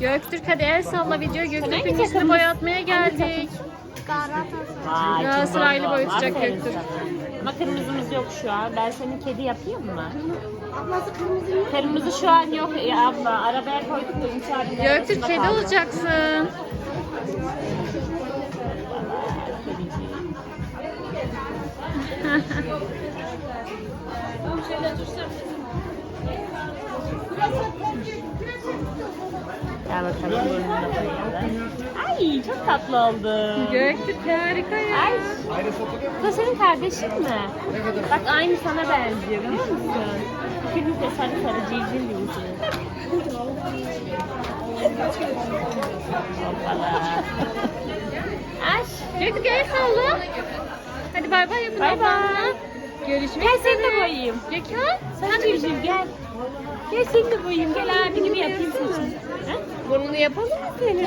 Göktürk hadi el salla video. Göktürk'ün takımız? boyatmaya geldik. Vay, Galatasaraylı aferin Göktürk. sana. Ama kırmızımız yok şu an. Ben senin kedi yapayım mı? Ablası kırmızı yok. Kırmızı şu an yok ya abla. Arabaya koyduk da inşaatın Göktürk kedi kaldı. olacaksın. Gel bakalım burnunu da boyayalım. Ay çok tatlı oldu. Göktürk harika ya. Ay. Bu da senin kardeşin mi? Bak aynı sana benziyor biliyor musun? De sarı sarı civciv gibisiniz. Hoppala. Ay. Göktürk el salla. Hadi bay bay yapın Bay bay. Görüşmek Gel seni üzere. de boyayayım. Gökhan. Sen civciv gel. Gel seni de boyayayım. Gel abi gibi Burnunu yapalım mı senin?